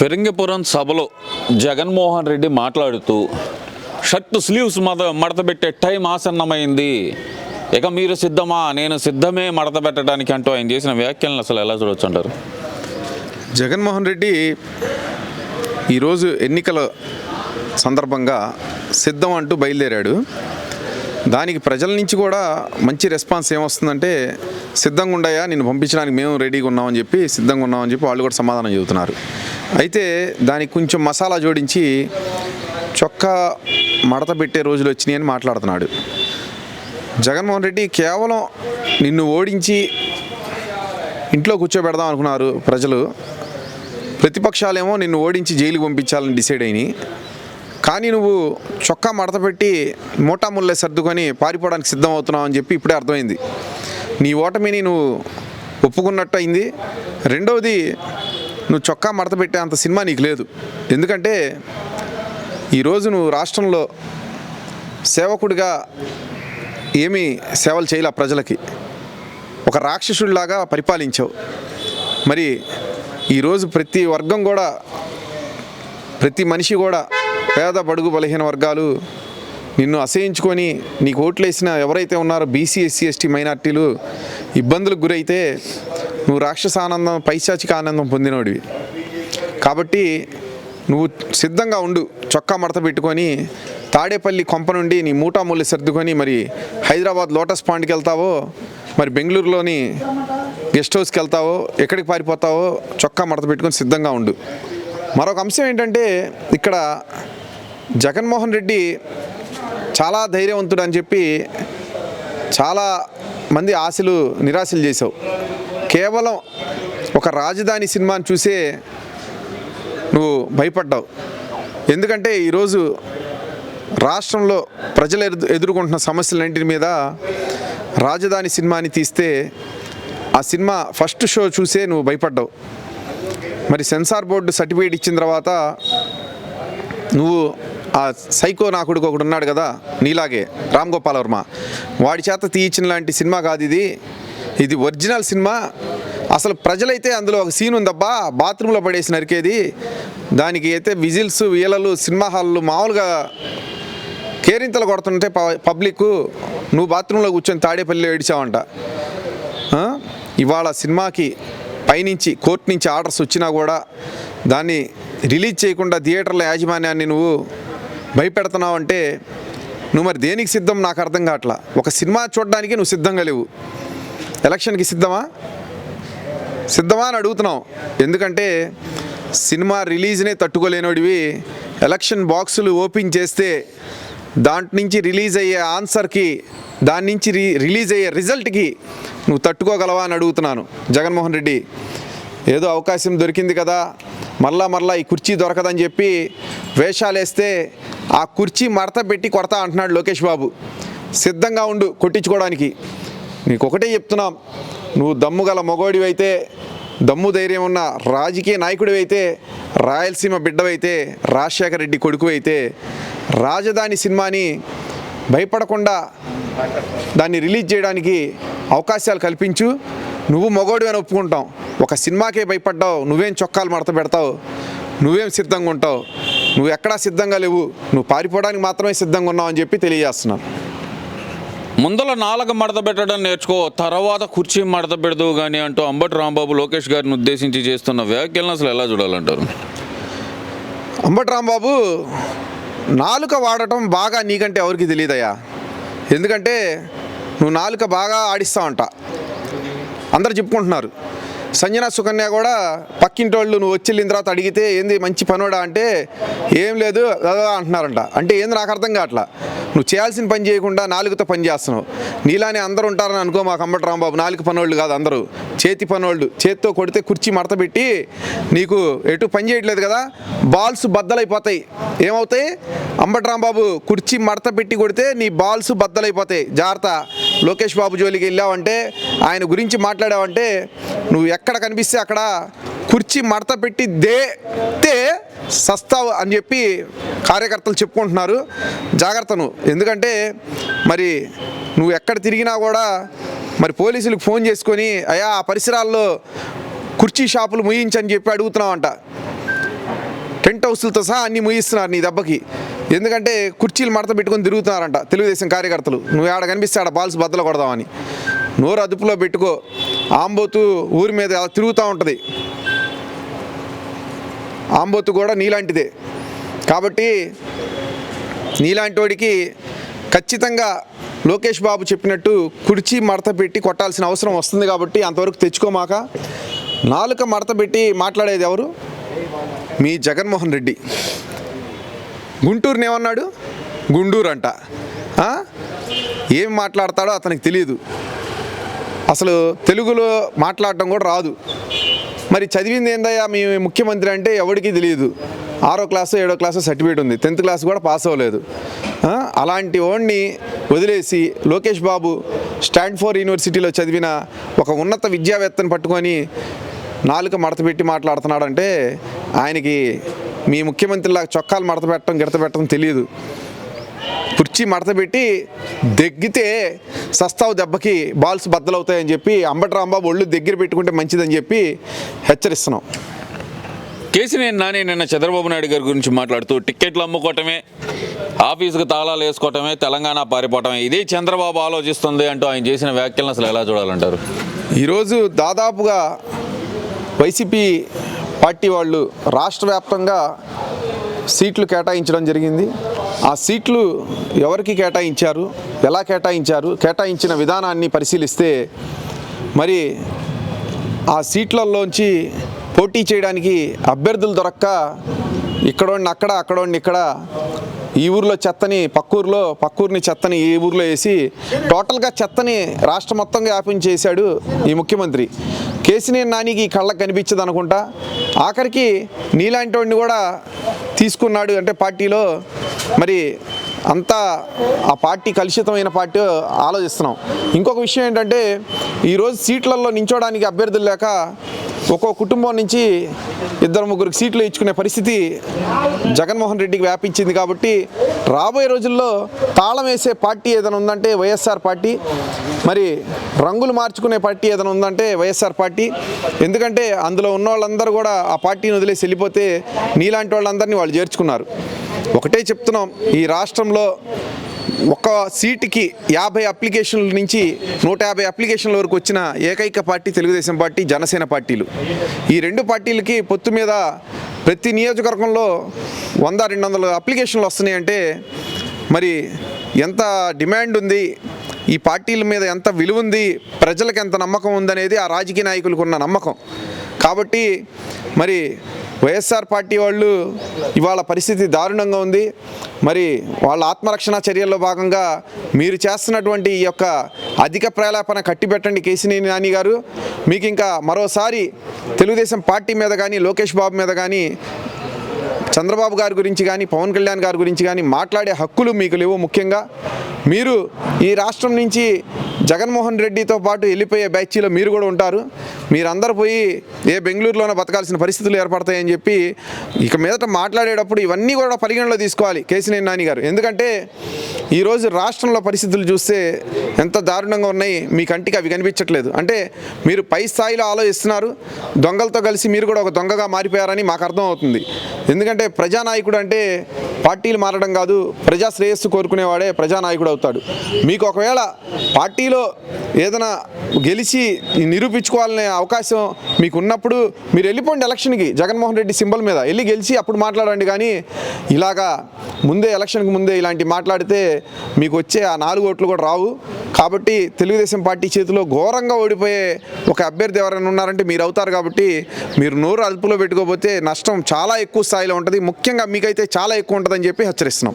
ఫిరంగిపురం సభలో జగన్మోహన్ రెడ్డి మాట్లాడుతూ shirt sleeves మద మడతబెట్టే టైం ఆసన్నమైంది. ఇక మీరు సిద్ధమా? నేను సిద్ధమే మడత పెట్టడానికి అంటూ ఆయన చేసిన వ్యాఖ్యలను అసలు ఎలా చూడొచ్చు అంటారు జగన్మోహన్ రెడ్డి ఈరోజు ఎన్నికల సందర్భంగా సిద్ధం అంటూ బయలుదేరాడు. దానికి ప్రజల నుంచి కూడా మంచి రెస్పాన్స్ ఏమొస్తుందంటే సిద్ధంగా ఉండయా? నేను పంపించడానికి మేము రెడీగా ఉన్నామని చెప్పి సిద్ధంగా ఉన్నామని చెప్పి వాళ్ళు కూడా సమాధానం చెబుతున్నారు. అయితే దానికి కొంచెం మసాలా జోడించి చొక్కా మడత పెట్టే రోజులు వచ్చినాయని మాట్లాడుతున్నాడు. జగన్మోహన్ రెడ్డి కేవలం నిన్ను ఓడించి ఇంట్లో కూర్చోబెడదాం అనుకున్నారు ప్రజలు. ప్రతిపక్షాలేమో నిన్ను ఓడించి జైలుకి పంపించాలని డిసైడ్ అయినాయి. కానీ నువ్వు చొక్కా మడత పెట్టి మోటా ముల్లే సర్దుకొని పారిపోవడానికి సిద్ధం అవుతున్నావు అని చెప్పి ఇప్పుడే అర్థమైంది. నీ ఓటమిని నువ్వు ఒప్పుకున్నట్టు అయింది. రెండవది నువ్వు చొక్కా మడత పెట్టే అంత సినిమా నీకు లేదు. ఎందుకంటే ఈరోజు నువ్వు రాష్ట్రంలో సేవకుడిగా ఏమీ సేవలు చేయలే ప్రజలకి. ఒక రాక్షసుడిలాగా పరిపాలించావు. మరి ఈరోజు ప్రతి వర్గం కూడా ప్రతి మనిషి కూడా పేద బడుగు బలహీన వర్గాలు నిన్ను అసహించుకొని నీకు ఓట్లేసిన ఎవరైతే ఉన్నారో బీసీ ఎస్సీ ఎస్టీ మైనార్టీలు ఇబ్బందులకు గురైతే నువ్వు రాక్షస ఆనందం పైశాచిక ఆనందం పొందినోడివి. కాబట్టి నువ్వు సిద్ధంగా ఉండు చొక్కా మడత పెట్టుకొని తాడేపల్లి కొంప నుండి నీ మూటా సర్దుకొని మరి హైదరాబాద్ లోటస్ పాండ్కి వెళ్తావో మరి బెంగళూరులోని గెస్ట్ హౌస్కి వెళ్తావో ఎక్కడికి పారిపోతావో చొక్కా మడత పెట్టుకొని సిద్ధంగా ఉండు. మరొక అంశం ఏంటంటే ఇక్కడ జగన్మోహన్ రెడ్డి చాలా ధైర్యవంతుడు అని చెప్పి చాలా మంది ఆశలు నిరాశలు చేసావు కేవలం ఒక రాజధాని సినిమాని చూసే నువ్వు భయపడ్డావు. ఎందుకంటే ఈరోజు రాష్ట్రంలో ప్రజలు ఎదు ఎదుర్కొంటున్న సమస్యలన్నింటి మీద రాజధాని సినిమాని తీస్తే ఆ సినిమా ఫస్ట్ షో చూసే నువ్వు భయపడ్డావు. మరి సెన్సార్ బోర్డు సర్టిఫికేట్ ఇచ్చిన తర్వాత నువ్వు ఆ సైకో నాకుడికి ఒకడు ఉన్నాడు కదా నీలాగే రామ్ గోపాల్ వర్మ. వాడి చేత తీయించిన లాంటి సినిమా కాదు ఇది. ఇది ఒరిజినల్ సినిమా. అసలు ప్రజలైతే అందులో ఒక సీన్ ఉందబ్బా. బాత్రూంలో పడేసి నరికేది దానికి అయితే విజిల్స్ వీలలు సినిమా హాళ్ళు మామూలుగా కేరింతలు కొడుతుంటే ప- పబ్లిక్ నువ్వు బాత్రూంలో కూర్చొని తాడేపల్లిలో ఏడిచావంట. ఇవాళ సినిమాకి పైనుంచి కోర్టు నుంచి ఆర్డర్స్ వచ్చినా కూడా దాన్ని రిలీజ్ చేయకుండా థియేటర్ల యాజమాన్యాన్ని నువ్వు భయపెడుతున్నావు అంటే నువ్వు మరి దేనికి సిద్ధం? నాకు అర్థం కావట్లా. ఒక సినిమా చూడడానికి నువ్వు సిద్ధంగా లేవు. ఎలక్షన్కి సిద్ధమా? సిద్ధమా అని అడుగుతున్నాం. ఎందుకంటే సినిమా రిలీజ్నే తట్టుకోలేనోడివి ఎలక్షన్ బాక్సులు ఓపెన్ చేస్తే దాంట్ నుంచి రిలీజ్ అయ్యే ఆన్సర్కి దాని నుంచి రి రిలీజ్ అయ్యే రిజల్ట్కి నువ్వు తట్టుకోగలవా అని అడుగుతున్నాను. జగన్మోహన్ రెడ్డి ఏదో అవకాశం దొరికింది కదా మళ్ళా మళ్ళా ఈ కుర్చీ దొరకదని చెప్పి వేషాలు వేస్తే ఆ కుర్చీ మడత పెట్టి కొడతా అంటున్నాడు లోకేష్ బాబు. సిద్ధంగా ఉండు కొట్టించుకోవడానికి. నీకు ఒకటే చెప్తున్నాం నువ్వు దమ్ము గల మగోడివైతే దమ్ము ధైర్యం ఉన్న రాజకీయ నాయకుడివైతే రాయలసీమ బిడ్డవైతే రాజశేఖర రెడ్డి కొడుకు అయితే రాజధాని సినిమాని భయపడకుండా దాన్ని రిలీజ్ చేయడానికి అవకాశాలు కల్పించు. నువ్వు మగోడు అని ఒప్పుకుంటాం ఒక సినిమాకే భయపడ్డావు నువ్వేం చొక్కాలు మడత పెడతావు నువ్వేం సిద్ధంగా ఉంటావు నువ్వు ఎక్కడా సిద్ధంగా లేవు నువ్వు పారిపోవడానికి మాత్రమే సిద్ధంగా ఉన్నావు అని చెప్పి తెలియజేస్తున్నాను. ముందల నాలుక మడత పెట్టడం నేర్చుకో తర్వాత కుర్చీ మడత పెడదు కానీ అంటూ అంబటి రాంబాబు లోకేష్ గారిని ఉద్దేశించి చేస్తున్న వ్యాఖ్యలను అసలు ఎలా చూడాలంటారు? అంబటి రాంబాబు నాలుక వాడటం బాగా నీకంటే ఎవరికి తెలియదయ్యా. ఎందుకంటే నువ్వు నాలుక బాగా ఆడిస్తావంట. అందరు చెప్పుకుంటున్నారు. సంజన సుకన్య కూడా పక్కింటోళ్ళు నువ్వు వచ్చిన తర్వాత అడిగితే ఏంది మంచి పనోడా? అంటే ఏం లేదు అంటున్నారంట. అంటే ఏంది నాకు అర్థం కావట్లా? నువ్వు చేయాల్సిన పని చేయకుండా నాలుగుతో పని చేస్తున్నావు. నీలానే అందరూ ఉంటారని అనుకో మాకు అంబటి రాంబాబు. నాలుగు పనోళ్ళు కాదు అందరూ. చేతి పనోళ్ళు. చేత్తో కొడితే కుర్చీ మడత పెట్టి నీకు ఎటు పని చేయట్లేదు కదా? బాల్స్ బద్దలైపోతాయి. ఏమవుతాయి? అంబటి రాంబాబు కుర్చీ మడత పెట్టి కొడితే నీ బాల్స్ బద్దలైపోతాయి. జాగ్రత్త. లోకేష్ బాబు జోలికి వెళ్ళావంటే ఆయన గురించి మాట్లాడావంటే నువ్వు ఎక్కడ కనిపిస్తే అక్కడ కుర్చీ మడత పెట్టి దేతే సస్తావు అని చెప్పి కార్యకర్తలు చెప్పుకుంటున్నారు. జాగ్రత్త నువ్వు. ఎందుకంటే మరి నువ్వు ఎక్కడ తిరిగినా కూడా మరి పోలీసులకు ఫోన్ చేసుకొని అయా ఆ పరిసరాల్లో కుర్చీ షాపులు ముయించని చెప్పి అడుగుతున్నావంట. టెంట్ హౌస్లతో సహా అన్ని ముగిస్తున్నారు నీ దెబ్బకి. ఎందుకంటే కుర్చీలు మడత పెట్టుకొని తిరుగుతున్నారంట తెలుగుదేశం కార్యకర్తలు. నువ్వు ఆడ కనిపిస్తే ఆడ బాల్స్ బద్దలు కొడదామని. నోరు అదుపులో పెట్టుకో. ఆంబోతు ఊరి మీద అలా తిరుగుతూ ఉంటుంది. ఆంబోతు కూడా నీలాంటిదే. కాబట్టి నీలాంటి వాడికి ఖచ్చితంగా లోకేష్ బాబు చెప్పినట్టు కుర్చీ మడత పెట్టి కొట్టాల్సిన అవసరం వస్తుంది కాబట్టి అంతవరకు తెచ్చుకోమాక. నాలుక మడత పెట్టి మాట్లాడేది ఎవరు? మీ జగన్మోహన్ రెడ్డి. గుంటూరుని ఏమన్నాడు? గుండూరు అంట ఏం మాట్లాడతాడో అతనికి తెలియదు. అసలు తెలుగులో మాట్లాడటం కూడా రాదు. మరి చదివింది ఏందయ్యా మీ ముఖ్యమంత్రి అంటే ఎవడికి తెలియదు. ఆరో క్లాసు ఏడో క్లాసు సర్టిఫికేట్ ఉంది. టెన్త్ క్లాస్ కూడా పాస్ అవ్వలేదు. అలాంటి వాడిని వదిలేసి లోకేష్ బాబు స్టాన్ఫోర్డ్ యూనివర్సిటీలో చదివిన ఒక ఉన్నత విద్యావేత్తను పట్టుకొని నాలుక మడత పెట్టి మాట్లాడుతున్నాడంటే ఆయనకి మీ ముఖ్యమంత్రిలా చొక్కాలు మడత పెట్టడం గిడత పెట్టడం తెలియదు. కుర్చీ మడత పెట్టి దగ్గితే సస్తావు దెబ్బకి బాల్స్ బద్దలవుతాయని చెప్పి అంబటి రాంబాబు ఒళ్ళు దగ్గర పెట్టుకుంటే మంచిదని చెప్పి హెచ్చరిస్తున్నాం. కేసీనేని నాని నిన్న చంద్రబాబు నాయుడు గారి గురించి మాట్లాడుతూ టిక్కెట్లు అమ్ముకోవటమే ఆఫీసుకు తాళాలు వేసుకోవటమే తెలంగాణ పారిపోవటమే. ఇదే చంద్రబాబు ఆలోచిస్తుంది అంటూ ఆయన చేసిన వ్యాఖ్యలను అసలు ఎలా చూడాలంటారు? ఈరోజు దాదాపుగా వైసీపీ పార్టీ వాళ్ళు రాష్ట్ర వ్యాప్తంగా సీట్లు కేటాయించడం జరిగింది. ఆ సీట్లు ఎవరికి కేటాయించారు? ఎలా కేటాయించారు? కేటాయించిన విధానాన్ని పరిశీలిస్తే మరి ఆ సీట్లలోంచి పోటీ చేయడానికి అభ్యర్థులు దొరక్క ఇక్కడోడిని అక్కడ అక్కడోడిని ఇక్కడ ఈ ఊర్లో చెత్తని పక్కూరులో పక్కూరిని చెత్తని ఈ ఊర్లో వేసి టోటల్గా చెత్తని రాష్ట్రం మొత్తంగా వ్యాపించేశాడు ఈ ముఖ్యమంత్రి. కేసీనేని నానికి కళ్ళకు కనిపించదు అనుకుంటా. ఆఖరికి నీలాంటి వాడిని కూడా తీసుకున్నాడు అంటే పార్టీలో మరి అంతా ఆ పార్టీ కలుషితమైన పార్టీ ఆలోచిస్తున్నాం. ఇంకొక విషయం ఏంటంటే ఈరోజు సీట్లలో నించోడానికి అభ్యర్థులు లేక ఒక్కో కుటుంబం నుంచి ఇద్దరు ముగ్గురికి సీట్లు ఇచ్చుకునే పరిస్థితి జగన్మోహన్ రెడ్డికి వ్యాపించింది కాబట్టి రాబోయే రోజుల్లో తాళం వేసే పార్టీ ఏదైనా ఉందంటే వైఎస్ఆర్ పార్టీ మరి రంగులు మార్చుకునే పార్టీ ఏదైనా ఉందంటే వైఎస్ఆర్ పార్టీ. ఎందుకంటే అందులో ఉన్న వాళ్ళందరూ కూడా ఆ పార్టీని వదిలేసి వెళ్ళిపోతే నీలాంటి వాళ్ళందరినీ వాళ్ళు చేర్చుకున్నారు. ఒకటే చెప్తున్నాం ఈ రాష్ట్రంలో ఒక సీటుకి యాభై అప్లికేషన్ల నుంచి నూట యాభై అప్లికేషన్ల వరకు వచ్చిన ఏకైక పార్టీ తెలుగుదేశం పార్టీ జనసేన పార్టీలు. ఈ రెండు పార్టీలకి పొత్తు మీద ప్రతి నియోజకవర్గంలో వంద రెండు వందల అప్లికేషన్లు వస్తున్నాయంటే మరి ఎంత డిమాండ్ ఉంది? ఈ పార్టీల మీద ఎంత విలువ ఉంది? ప్రజలకు ఎంత నమ్మకం ఉందనేది ఆ రాజకీయ నాయకులకు ఉన్న నమ్మకం. కాబట్టి మరి వైఎస్ఆర్ పార్టీ వాళ్ళు ఇవాళ పరిస్థితి దారుణంగా ఉంది. మరి వాళ్ళ ఆత్మరక్షణ చర్యల్లో భాగంగా మీరు చేస్తున్నటువంటి ఈ యొక్క అధిక ప్రలాపన కట్టిపెట్టండి కేసినేని నాని గారు. మీకు ఇంకా మరోసారి తెలుగుదేశం పార్టీ మీద కానీ లోకేష్ బాబు మీద కానీ చంద్రబాబు గారి గురించి కానీ పవన్ కళ్యాణ్ గారి గురించి కానీ మాట్లాడే హక్కులు మీకు లేవు ముఖ్యంగా. మీరు ఈ రాష్ట్రం నుంచి జగన్మోహన్ రెడ్డితో పాటు వెళ్ళిపోయే బ్యాచ్లో మీరు కూడా ఉంటారు. మీరందరూ పోయి ఏ బెంగళూరులోనే బతకాల్సిన పరిస్థితులు ఏర్పడతాయని చెప్పి ఇక మీదట మాట్లాడేటప్పుడు ఇవన్నీ కూడా పరిగణలో తీసుకోవాలి కేసినేని నాని గారు. ఎందుకంటే ఈరోజు రాష్ట్రంలో పరిస్థితులు చూస్తే ఎంత దారుణంగా ఉన్నాయి మీ కంటికి అవి కనిపించట్లేదు. అంటే మీరు పై స్థాయిలో ఆలోచిస్తున్నారు దొంగలతో కలిసి మీరు కూడా ఒక దొంగగా మారిపోయారని మాకు అర్థమవుతుంది. ఎందుకంటే ప్రజానాయకుడు అంటే పార్టీలు మారడం కాదు ప్రజా శ్రేయస్సు కోరుకునేవాడే ప్రజానాయకుడు అవుతాడు. మీకు ఒకవేళ పార్టీలో ఏదైనా గెలిచి నిరూపించుకోవాలనే అవకాశం మీకు ఉన్నప్పుడు మీరు వెళ్ళిపోండి ఎలక్షన్కి. జగన్మోహన్ రెడ్డి సింబల్ మీద. వెళ్ళి గెలిచి అప్పుడు మాట్లాడండి కానీ ఇలాగా ముందే ఎలక్షన్కి ముందే ఇలాంటి మాట్లాడితే మీకు వచ్చే ఆ నాలుగు ఓట్లు కూడా రావు. కాబట్టి తెలుగుదేశం పార్టీ చేతిలో ఘోరంగా ఓడిపోయే ఒక అభ్యర్థి ఎవరైనా ఉన్నారంటే మీరు అవుతారు కాబట్టి మీరు నోరు అదుపులో పెట్టుకోకపోతే నష్టం చాలా ఎక్కువ స్థాయిలో ఉంటుంది. ముఖ్యంగా మీకైతే చాలా ఎక్కువ ఉంటుందని చెప్పి హెచ్చరిస్తున్నాం.